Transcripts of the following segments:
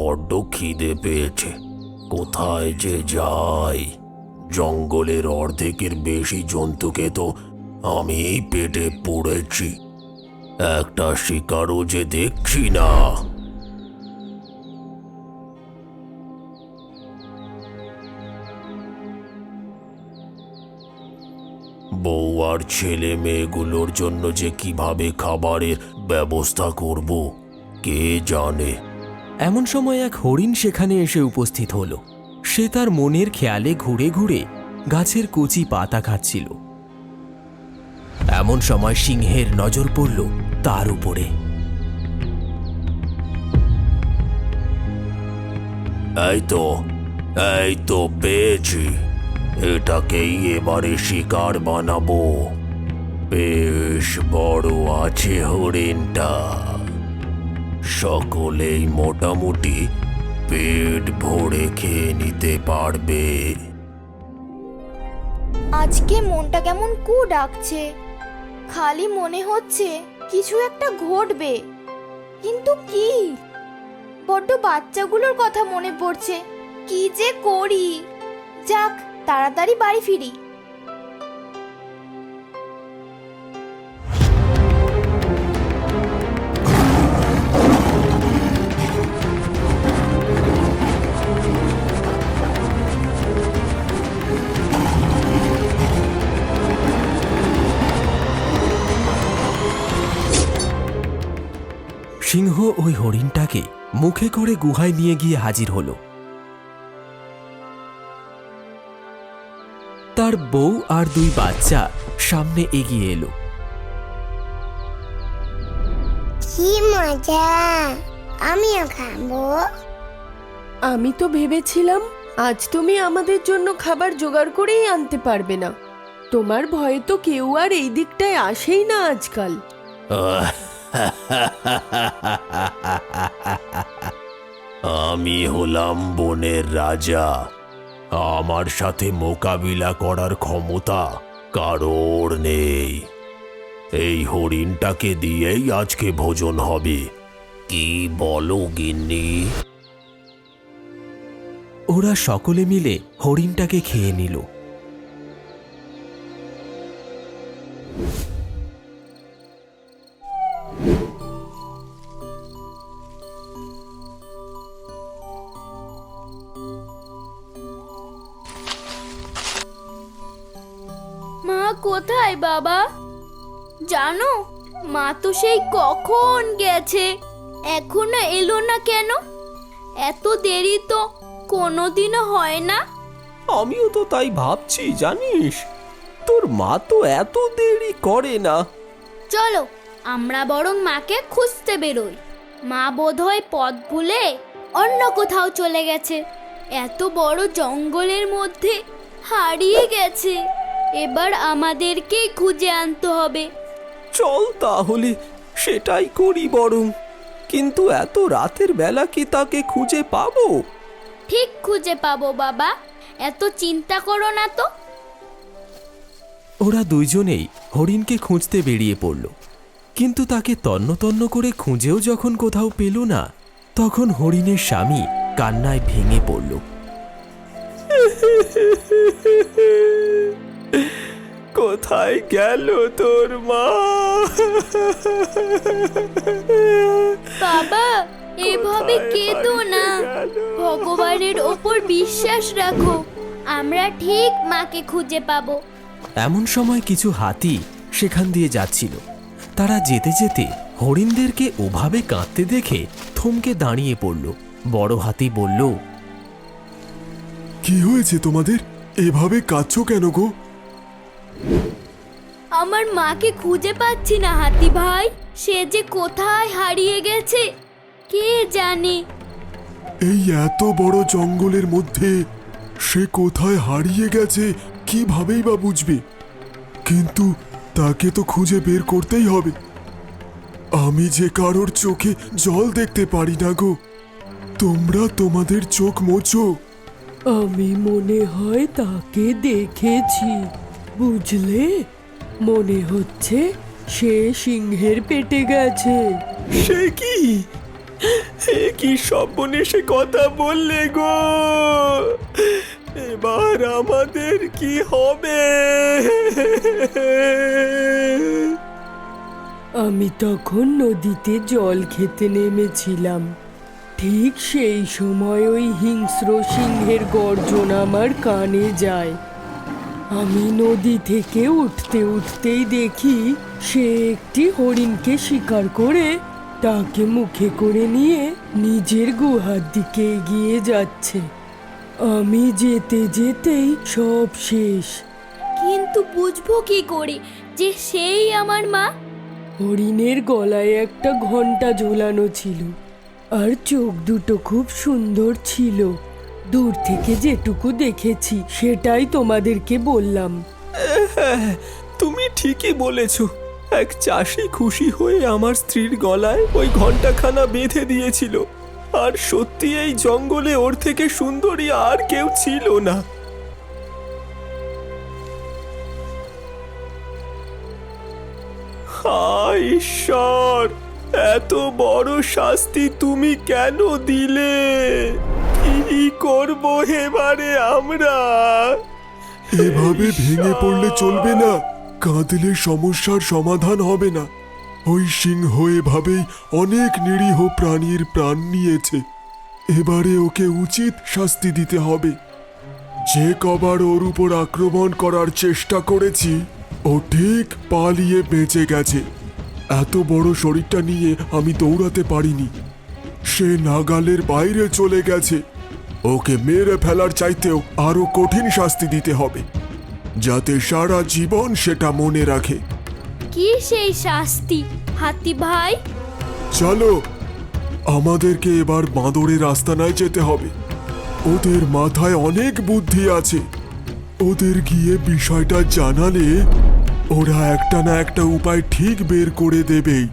বড্ড খিদে পেয়েছে। কোথায় যে যাই। জঙ্গলের অর্ধেকের বেশি জন্তুকে তো আমি পেটে পড়েছি। একটা শিকারও যে দেখছি না। বউ আর ছেলে মেয়েগুলোর জন্য যে কীভাবে খাবারের ব্যবস্থা করব, কে জানে? এমন সময় এক হরিণ সেখানে এসে উপস্থিত হলো। সে তার মনের খেয়ালে ঘুরে ঘুরে গাছের কচি পাতা খাচ্ছিল। এমন সময় সিংহের নজর পড়ল তার উপরে। এই তো এই তো পেয়েছি। এটাকেই এবারে শিকার বানাবো। বেশ বড় আছে হরিণটা। সকলেই মোটামুটি পেট ভরে খেয়ে নিতে পারবে। আজকে মনটা কেমন কু ডাকছে। খালি মনে হচ্ছে কিছু একটা ঘটবে। কিন্তু কি? বড্ড বাচ্চাগুলোর কথা মনে পড়ছে। কি যে করি? যাক, তাড়াতাড়ি বাড়ি ফিরি। সিংহ ওই হরিণটাকে মুখে করে গুহায় নিয়ে গিয়ে হাজির হলো। তার বউ আর দুই বাচ্চা সামনে এগিয়ে এলো। কি মজা! আমিও খাব। আমি তো ভেবেছিলাম আজ তুমি আমাদের জন্য খাবার জোগাড় করেই আনতে পারবে না। তোমার ভয়ে তো কেউ আর এই দিকটায় আসেই না আজকাল। আমি হলাম বনের রাজা। আমার সাথে মোকাবিলা করার ক্ষমতা কারোর নেই। এই হরিণটাকে দিয়েই আজকে ভোজন হবে। কি বলো, গিন্নি? ওরা সকলে মিলে হরিণটাকে খেয়ে নিল। জানো মা তো সেই কখন গেছে? এখনও এলো না কেন? এত দেরি তো কোনোদিনও হয় না। আমিও তো তাই ভাবছি জানিস? তোর মা তো এত দেরি করে না। চলো আমরা বরং মাকে খুঁজতে বেরোই। মা বোধহয় পথ ভুলে অন্য কোথাও চলে গেছে। এত বড় জঙ্গলের মধ্যে হারিয়ে গেছে। এবার আমাদেরকেই খুঁজে আনতে হবে। চল তাহলে সেটাই করি বরং। কিন্তু এত রাতের বেলা কি তাকে খুঁজে পাবো? ঠিক খুঁজে পাবো বাবা। এত চিন্তা করো না তো। ওরা দুইজনেই হরিণকে খুঁজতে বেরিয়ে পড়ল। কিন্তু তাকে তন্ন তন্ন করে খুঁজেও যখন কোথাও পেল না তখন হরিণের স্বামী কান্নায় ভেঙে পড়ল। কোথায় গেল তোর মা? বাবা এভাবে কেঁদো না। ভগবানের ওপর বিশ্বাস রাখো। আমরা ঠিক মাকে খুঁজে পাবো। এমন সময় কিছু হাতি সেখান দিয়ে যাচ্ছিল। তারা যেতে যেতে হরিণদেরকে ওভাবে কাঁদতে দেখে থমকে দাঁড়িয়ে পড়ল। বড় হাতি বলল কি হয়েছে তোমাদের? এভাবে কাঁদছো কেন গো? আমার মাকে খুঁজে পাচ্ছি না হাতি ভাই। সে যে কোথায় হারিয়ে গেছে কে জানে? এই এত বড় জঙ্গলের মধ্যে সে কোথায় হারিয়ে গেছে কিভাবেই বা বুঝবে? কিন্তু তাকে তো খুঁজে বের করতেই হবে। আমি যে কারোর চোখে জল দেখতে পারি না গো তোমরা তোমাদের চোখ মোছো। আমি মনে হয় তাকে দেখেছি। বুঝলে? মনে হচ্ছে সে সিংহের পেটে গেছে। সে কি? এ কি সে কথা বললে গো? এবার আমাদের কি হবে? আমি তখন নদীতে জল খেতে নেমেছিলাম। ঠিক সেই সময় ওই হিংস্র সিংহের গর্জন আমার কানে যায়। আমি নদী থেকে উঠতে উঠতেই দেখি সে একটি হরিণকে শিকার করে তাকে মুখে করে নিয়ে নিজের গুহার দিকে এগিয়ে যাচ্ছে। আমি যেতে যেতেই সব শেষ। কিন্তু বুঝব কি করে যে সেই আমার মা? হরিণের গলায় একটা ঘণ্টা ঝোলানো ছিল আর চোখ দুটো খুব সুন্দর ছিল। দূর থেকে যেটুকু দেখেছি, সেটাই তোমাদেরকে বললাম। তুমি ঠিকই বলেছ। এক চাষি খুশি হয়ে আমার স্ত্রীর গলায় ওই ঘন্টাখানা বেঁধে দিয়েছিল। আর সত্যি এই জঙ্গলে ওর থেকে সুন্দরী আর কেউ ছিল না। ঈশ্বর, এত বড় শাস্তি তুমি কেন দিলে? কি করব এবারে আমরা? এভাবে ভেঙে পড়লে চলবে না। কাঁদলে সমস্যার সমাধান হবে না। ওই সিংহ এভাবেই অনেক নিরীহ প্রাণীর প্রাণ নিয়েছে। এবারে ওকে উচিত শাস্তি দিতে হবে। যে কবার ওর উপর আক্রমণ করার চেষ্টা করেছি, ও ঠিক পালিয়ে বেঁচে গেছে। এত বড় শরীরটা নিয়ে আমি দৌড়াতে পারিনি। সে নাগালের বাইরে চলে গেছে। ওকে মেরে ফেলার চাইতেও আরও কঠিন শাস্তি দিতে হবে যাতে সারা জীবন সেটা মনে রাখে। কি সেই শাস্তি হাতি ভাই? চলো আমাদেরকে এবার বাঁদরের আস্তানায় যেতে হবে। ওদের মাথায় অনেক বুদ্ধি আছে। ওদের গিয়ে বিষয়টা জানালে ওরা একটা না একটা উপায় ঠিক বের করে দেবেই।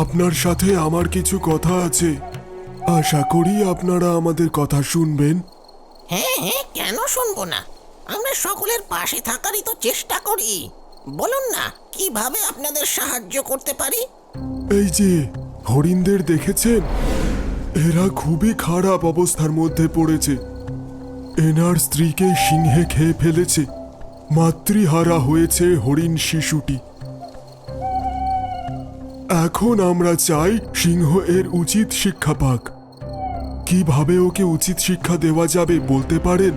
আপনার সাথে আমার কিছু কথা আছে। আশা করি আপনারা আমাদের কথা শুনবেন। হ্যাঁ হ্যাঁ কেন শুনব না? আমরা সকলের পাশে থাকারই তো চেষ্টা করি। বলুন না কীভাবে আপনাদের সাহায্য করতে পারি? এই যে হরিণদের দেখেছেন? এরা খুবই খারাপ অবস্থার মধ্যে পড়েছে। এনার স্ত্রীকে সিংহে খেয়ে ফেলেছে। মাতৃহারা হয়েছে হরিণ শিশুটি। এখন আমরা চাই সিংহ এর উচিত শিক্ষা পাক। কীভাবে ওকে উচিত শিক্ষা দেওয়া যাবে বলতে পারেন?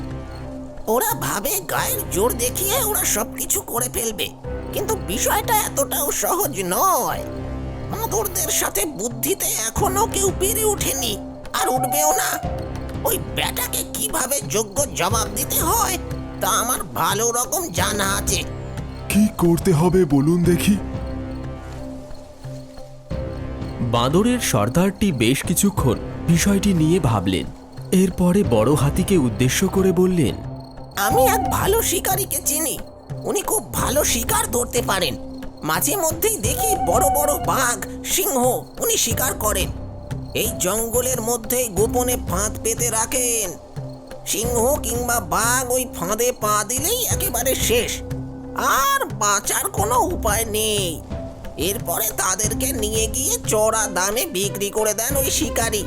ওরা ভাবে গায়ের জোর দেখিয়ে ওরা সবকিছু করে ফেলবে। কিন্তু বিষয়টা এতটাও সহজ নয়। বাঁদরদের সাথে বুদ্ধিতে এখনও কেউ পেরে ওঠেনি। আর উঠবেও না। ওই ব্যাটাকে কীভাবে যোগ্য জবাব দিতে হয় তা আমার ভালো রকম জানা আছে। কি করতে হবে বলুন দেখি। বাঁদরের সর্দারটি বেশ কিছুক্ষণ বিষয়টি নিয়ে ভাবলেন। এরপরে বড় হাতিকে উদ্দেশ্য করে বললেন, আমি এক ভালো শিকারীকে চিনি। উনি খুব ভালো শিকার ধরতে পারেন। মাঝে মধ্যেই দেখি বড় বড় বাঘ, সিংহ উনি শিকার করেন। এই জঙ্গলের মধ্যেই গোপনে ফাঁদ পেতে রাখেন। সিংহ কিংবা বাঘ ওই ফাঁদে পা দিলেই একেবারে শেষ। আর বাঁচার কোনো উপায় নেই। এরপরে তাদেরকে নিয়ে গিয়ে চড়া দামে বিক্রি করে দেন ওই শিকারী।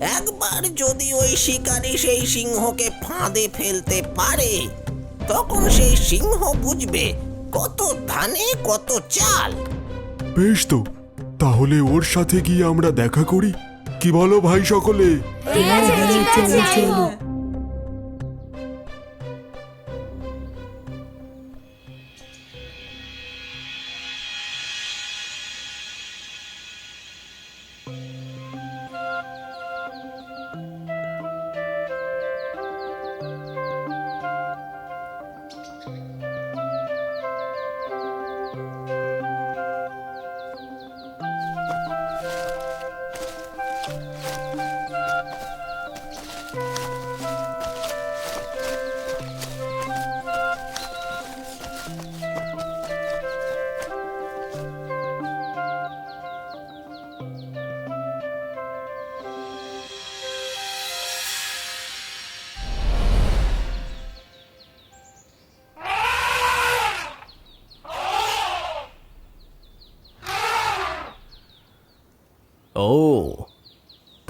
একবার যদি ওই শিকারি সেই সিংহকে ফাঁদে ফেলতে পারে তখন সেই সিংহ বুঝবে কত ধানে কত চাল। বেশ তো তাহলে ওর সাথে গিয়ে আমরা দেখা করি। কি বলো ভাই সকলে?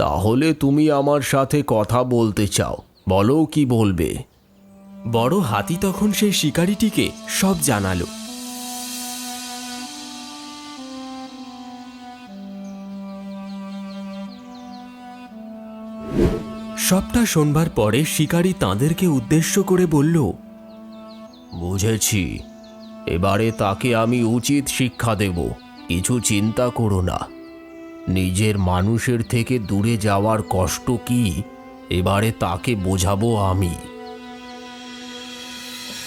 তাহলে তুমি আমার সাথে কথা বলতে চাও। বলো কি বলবে? বড় হাতি তখন সেই শিকারিটিকে সব জানালো। সবটা শোনবার পরে শিকারী তাঁদেরকে উদ্দেশ্য করে বলল, বুঝেছি। এবারে তাকে আমি উচিত শিক্ষা দেব। কিছু চিন্তা করো না। নিজের মানুষের থেকে দূরে যাওয়ার কষ্ট কি? এবারে তাকে বোঝাবো আমি।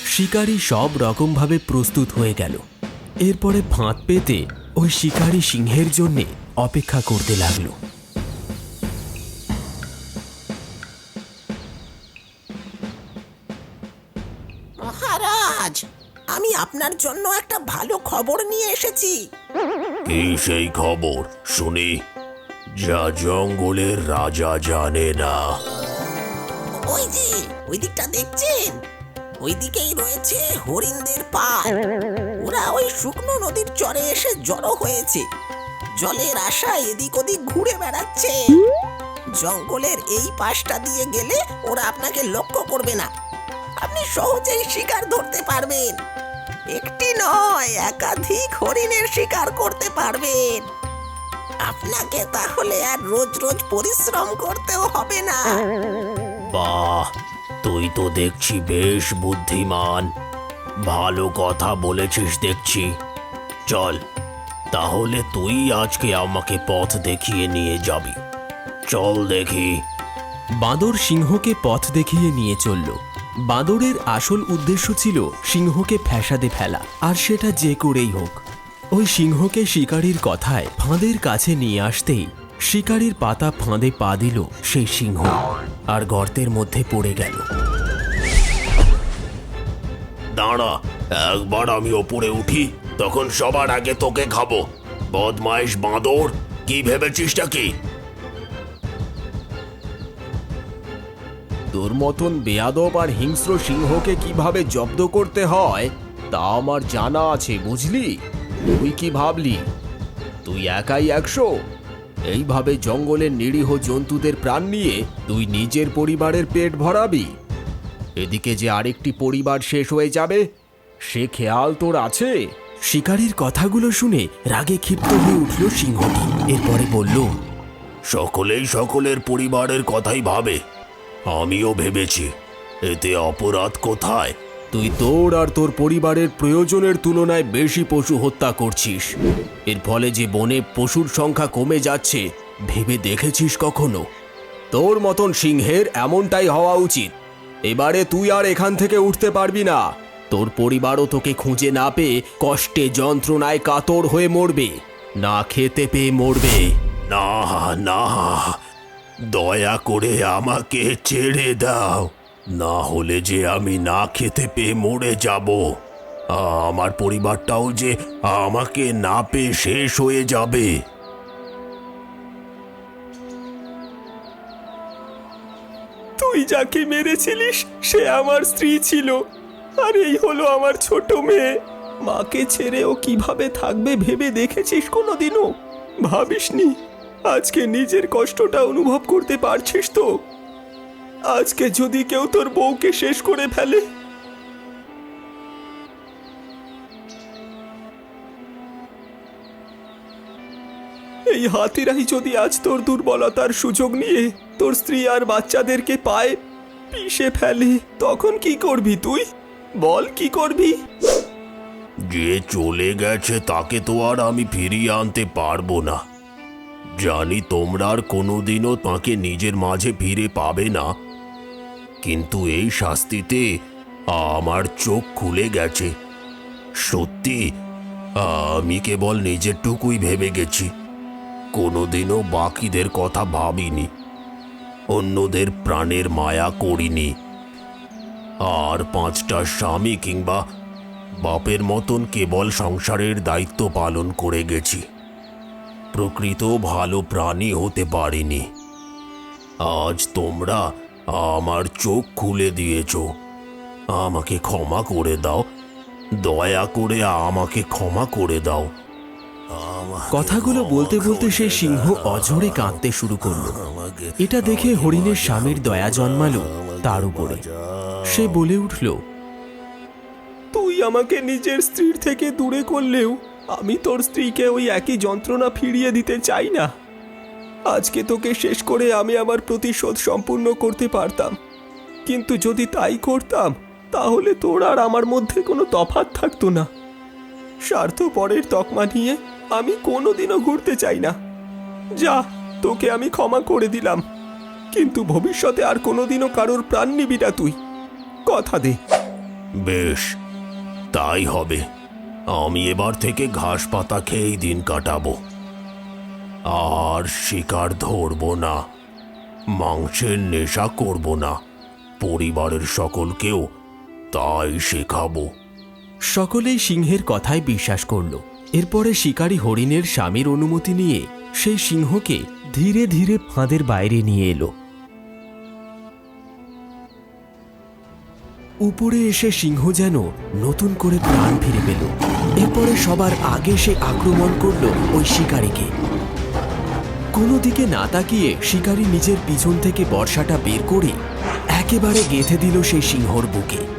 শিকারী সব রকমভাবে প্রস্তুত হয়ে গেল। এরপরে ফাঁদ পেতে ওই শিকারী সিংহের জন্যে অপেক্ষা করতে লাগল। মহারাজ, আমি আপনার জন্য একটা ভালো খবর নিয়ে এসেছি। কি সেই খবর, শুনি। যা জঙ্গলের রাজা জানে না। ওই যে, ওই দিকটা দেখছেন? ওই দিকেই রয়েছে হরিণদের পাল। ওরা ওই শুকনো নদীর চরে এসে জড়ো হয়েছে। জলের আশায় এদিক ওদিক ঘুরে বেড়াচ্ছে। জঙ্গলের এই পাশটা দিয়ে গেলে ওরা আপনাকে লক্ষ্য করবে না। আপনি সহজেই শিকার ধরতে পারবেন। একটি নয় একাধিক হরিণের শিকার করতে পারবেন। আপনাকে তাহলে আর রোজ রোজ পরিশ্রম করতেও হবে না। বাহ তুই তো দেখছি বেশ বুদ্ধিমান। ভালো কথা বলেছিস দেখছি। চল তাহলে তুই আজকে আমাকে পথ দেখিয়ে নিয়ে যাবি। চল দেখি। বাঁদর সিংহকে পথ দেখিয়ে নিয়ে চলল। বাঁদরের আসল উদ্দেশ্য ছিল সিংহকে ফ্যাসাদে ফেলা, আর সেটা যে করেই হোক। ওই সিংহকে শিকারীর কথায় ফাঁদের কাছে নিয়ে আসতেই শিকারীর পাতা ফাঁদে পা দিল সেই সিংহ, আর গর্তের মধ্যে পড়ে গেল। দাঁড়া, একবার আমি ওপরে উঠি, তখন সবার আগে তোকে খাব। বদমাইশ বাঁদর, কি ভেবেছিসটা কি তোর মতন বেয়াদব আর হিংস্র সিংহকে কীভাবে জব্দ করতে হয় তা আমার জানা আছে বুঝলি? তুই কি ভাবলি? তুই একাই একশো? এইভাবে জঙ্গলের নিরীহ জন্তুদের প্রাণ নিয়ে তুই নিজের পরিবারের পেট ভরাবি? এদিকে যে আরেকটি পরিবার শেষ হয়ে যাবে সে খেয়াল তোর আছে? শিকারীর কথাগুলো শুনে রাগে ক্ষিপ্ত হয়ে উঠল সিংহটি। এরপরে বলল সকলেই সকলের পরিবারের কথাই ভাবে। আমিও ভেবেছি এতে অপরাধ কোথায়? তুই তোর আর তোর পরিবারের প্রয়োজনের তুলনায় বেশি পশু হত্যা করছিস। এর ফলে যে বনে পশুর সংখ্যা কমে যাচ্ছে ভেবে দেখেছিস কখনো? তোর মতন সিংহের এমনটাই হওয়া উচিত। এবারে তুই আর এখান থেকে উঠতে পারবি না। তোর পরিবারও তোকে খুঁজে না পেয়ে কষ্টে যন্ত্রণায় কাতর হয়ে মরবে। না খেতে পেয়ে মরবে। না না দয়া করে আমাকে ছেড়ে দাও। না হলে যে আমি না খেতে পেয়ে মরে যাব। আমার পরিবারটাও যে আমাকে না পেয়ে শেষ হয়ে যাবে। তুই যাকে মেরেছিলিস, সে আমার স্ত্রী ছিল। আর এই হলো আমার ছোট মেয়ে। মাকে ছেড়ে ও কীভাবে থাকবে ভেবে দেখেছিস কোনোদিনও? ভাবিসনি? আজকে নিজের কষ্টটা অনুভব করতে পারছিস তো? আজকে যদি কেউ তোর বউকে শেষ করে ফেলে? এই হাতিরাই যদি আজ তোর দুর্বলতার সুযোগ নিয়ে তোর স্ত্রী আর বাচ্চাদেরকে পায়, পিষে ফেলে, তখন কি করবি তুই? বল কি করবি? যে চলে গেছে তাকে তো আর আমি ফিরিয়ে আনতে পারব না। জানি তোমরা আর কোনোদিনও তাকে নিজের মাঝে ফিরে পাবে না। কিন্তু এই শাস্তিতে আমার চোখ খুলে গেছে। সত্যি, আমি কেবল নিজেরটুকুই ভেবে গেছি। কোনোদিনও বাকিদের কথা ভাবিনি। অন্যদের প্রাণের মায়া করিনি। আর পাঁচটা স্বামী কিংবা বাপের মতন কেবল সংসারের দায়িত্ব পালন করে গেছি। প্রকৃত ভালো প্রাণী হতে পারিনি। আজ তোমরা আমার চোখ খুলে দিয়েছ। আমাকে ক্ষমা করে দাও। দয়া করে আমাকে ক্ষমা করে দাও। কথাগুলো বলতে বলতে সে সিংহ অঝরে কাঁদতে শুরু করল। এটা দেখে হরিণের স্বামীর দয়া জন্মালো তার উপরে। সে বলে উঠল তুই আমাকে নিজের স্ত্রীর থেকে দূরে করলেও আমি তোর স্ত্রীকে ওই একই যন্ত্রণা ফিরিয়ে দিতে চাই না। আজকে তোকে শেষ করে আমি আমার প্রতিশোধ সম্পূর্ণ করতে পারতাম। কিন্তু যদি তাই করতাম, তাহলে তোর আর আমার মধ্যে কোনো তফাৎ থাকতো না। স্বার্থপরের তকমা নিয়ে আমি কোনোদিনও ঘুরতে চাই না। যা, তোকে আমি ক্ষমা করে দিলাম। কিন্তু ভবিষ্যতে আর কোনোদিনও কারোর প্রাণ নিবি না তুই। কথা দে। বেশ, তাই হবে। আমি এবার থেকে ঘাস পাতা খেয়েই দিন কাটাবো। আর শিকার ধরবো না, মাংসের নেশা করব না, পরিবারের সকলকেও তাই শেখাবো। সকলেই সিংহের কথায় বিশ্বাস করল। এরপরে শিকারী হরিণের স্বামীর অনুমতি নিয়ে সেই সিংহকে ধীরে ধীরে ফাঁদের বাইরে নিয়ে এলো। উপরে এসে সিংহ যেন নতুন করে প্রাণ ফিরে পেল। এরপরে সবার আগে সে আক্রমণ করল ওই শিকারীকে। কোনো দিকে না তাকিয়ে শিকারী নিজের পিছন থেকে বর্ষাটা বের করে একেবারে গেঁথে দিল সেই সিংহর বুকে।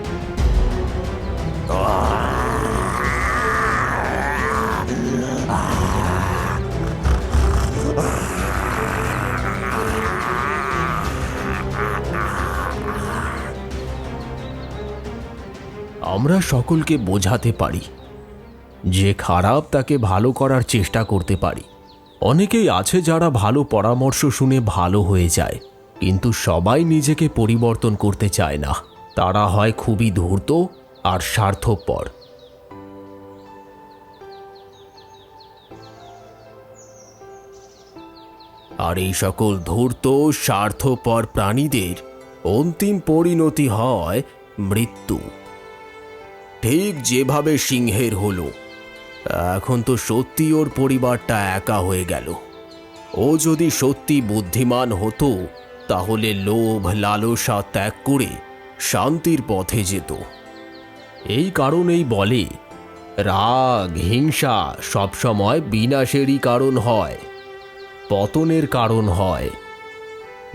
আমরা সকলকে বোঝাতে পারি। যে খারাপ তাকে ভালো করার চেষ্টা করতে পারি। অনেকেই আছে যারা ভালো পরামর্শ শুনে ভালো হয়ে যায়, কিন্তু সবাই নিজেকে পরিবর্তন করতে চায় না। তারা হয় খুবই ধূর্ত আর স্বার্থপর। আর এই সকল ধূর্ত, স্বার্থপর প্রাণীদের অন্তিম পরিণতি হয় মৃত্যু। ঠিক যেভাবে সিংহের হলো। এখন তো সত্যি ওর পরিবারটা একা হয়ে গেল। ও যদি সত্যি বুদ্ধিমান হতো, তাহলে লোভ, লালসা ত্যাগ করে শান্তির পথে যেত। এই কারণেই বলে, রাগ, হিংসা সবসময় বিনাশেরই কারণ হয়, পতনের কারণ হয়।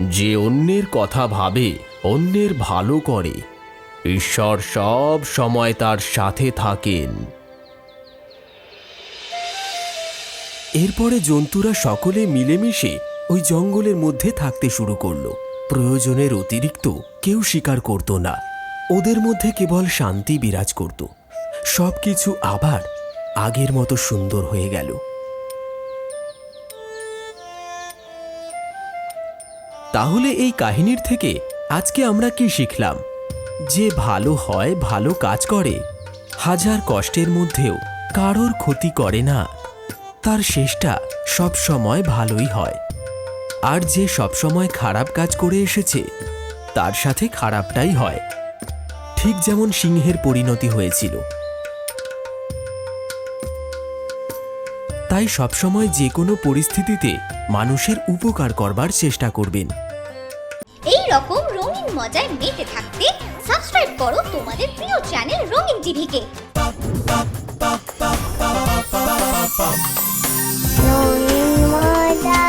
যে অন্যের কথা ভাবে, অন্যের ভালো করে। ঈশ্বর সব সময় তার সাথে থাকেন। এরপরে জন্তুরা সকলে মিলেমিশে ওই জঙ্গলের মধ্যে থাকতে শুরু করল। প্রয়োজনের অতিরিক্ত কেউ স্বীকার করত না। ওদের মধ্যে কেবল শান্তি বিরাজ করত। সবকিছু আবার আগের মতো সুন্দর হয়ে গেল। তাহলে এই কাহিনীর থেকে আজকে আমরা কি শিখলাম? যে ভালো হয়, ভালো কাজ করে। হাজার কষ্টের মধ্যেও কারোর ক্ষতি করে না। তার শেষটা সবসময় ভালোই হয়। আর যে সবসময় খারাপ কাজ করে এসেছে, তার সাথে খারাপটাই হয়। ঠিক যেমন সিংহের পরিণতি হয়েছিল। তাই সবসময় যে কোনো পরিস্থিতিতে মানুষের উপকার করবার চেষ্টা করবেন। এই রকম রঙিন মজায় মেতে থাকতে সাবস্ক্রাইব করো তোমাদের প্রিয় চ্যানেল রঙিন টিভিকে। রঙিন মজা